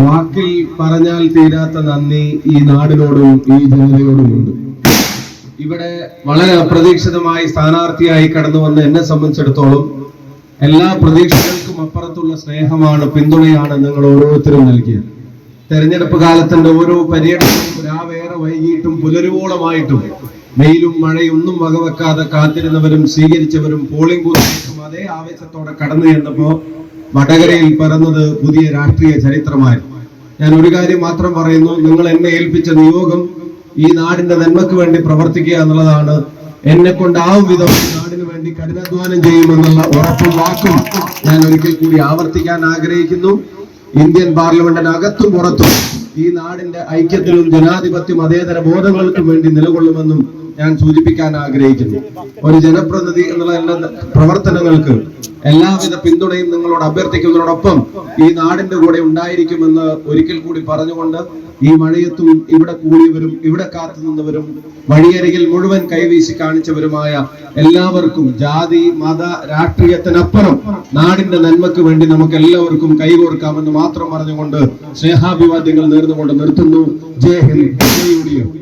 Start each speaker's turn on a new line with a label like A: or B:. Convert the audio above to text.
A: വാക്കിൽ പറഞ്ഞാൽ തീരാത്ത നന്ദി ഈ നാടിനോടും ഈ ജനതയോടും ഉണ്ട്. ഇവിടെ വളരെ അപ്രതീക്ഷിതമായി സ്ഥാനാർത്ഥിയായി കടന്നു വന്ന എന്നെ സംബന്ധിച്ചിടത്തോളം എല്ലാ പ്രതീക്ഷകൾക്കും അപ്പുറത്തുള്ള സ്നേഹമാണ് പിന്തുണയാണ് നിങ്ങൾ ഓരോരുത്തരും നൽകിയത്. തെരഞ്ഞെടുപ്പ് കാലത്തിന്റെ ഓരോ പര്യടനവും രാവേറെ വൈകിട്ടും പുലരുവോളമായിട്ടും വെയിലും മഴയും ഒന്നും വകവെക്കാതെ കാത്തിരുന്നവരും സ്വീകരിച്ചവരും പോളിംഗ് ബൂത്തിലേക്കും അതേ ആവേശത്തോടെ കടന്നു ചെന്നപ്പോ വടകരയിൽ പിറന്നത് പുതിയ രാഷ്ട്രീയ ചരിത്രമായി. ഞാൻ ഒരു കാര്യം മാത്രം പറയുന്നു നിങ്ങൾ എന്നെ ഏൽപ്പിച്ച നിയോഗം ഈ നാടിന്റെ നന്മയ്ക്ക് വേണ്ടി പ്രവർത്തിക്കുക എന്നുള്ളതാണ്. എന്നെ കൊണ്ടാവും വിധം നാടിന് വേണ്ടി കഠിനാധ്വാനം ചെയ്യുമെന്നുള്ള ഉറപ്പും വാക്കും ഞാൻ ഒരിക്കൽ കൂടി ആവർത്തിക്കാൻ ആഗ്രഹിക്കുന്നു. ഇന്ത്യൻ പാർലമെന്റിനകത്തും പുറത്തും ഈ നാടിന്റെ ഐക്യത്തിനും ജനാധിപത്യ മതേതര ബോധങ്ങൾക്കും വേണ്ടി നിലകൊള്ളുമെന്നും ഞാൻ സൂചിപ്പിക്കാൻ ആഗ്രഹിക്കുന്നു. ഒരു ജനപ്രതിനിധി എന്നുള്ള എല്ലാ പ്രവർത്തനങ്ങൾക്ക് എല്ലാവിധ പിന്തുണയും നിങ്ങളോട് അഭ്യർത്ഥിക്കുന്നതോടൊപ്പം ഈ നാടിന്റെ കൂടെ ഉണ്ടായിരിക്കുമെന്ന് ഒരിക്കൽ കൂടി പറഞ്ഞുകൊണ്ട് ഈ മഴയത്തും ഇവിടെ കൂടിയവരും ഇവിടെ കാത്തു നിന്നവരും വഴിയരികിൽ മുഴുവൻ കൈവീശി കാണിച്ചവരുമായ എല്ലാവർക്കും ജാതി മത രാഷ്ട്രീയത്തിനപ്പുറം നാടിന്റെ നന്മക്ക് വേണ്ടി നമുക്ക് എല്ലാവർക്കും കൈകോർക്കാമെന്ന് മാത്രം പറഞ്ഞുകൊണ്ട് സ്നേഹാഭിവാദ്യങ്ങൾ നേർന്നുകൊണ്ട് നിർത്തുന്നു. ജയ് ഹിന്ദ്. യു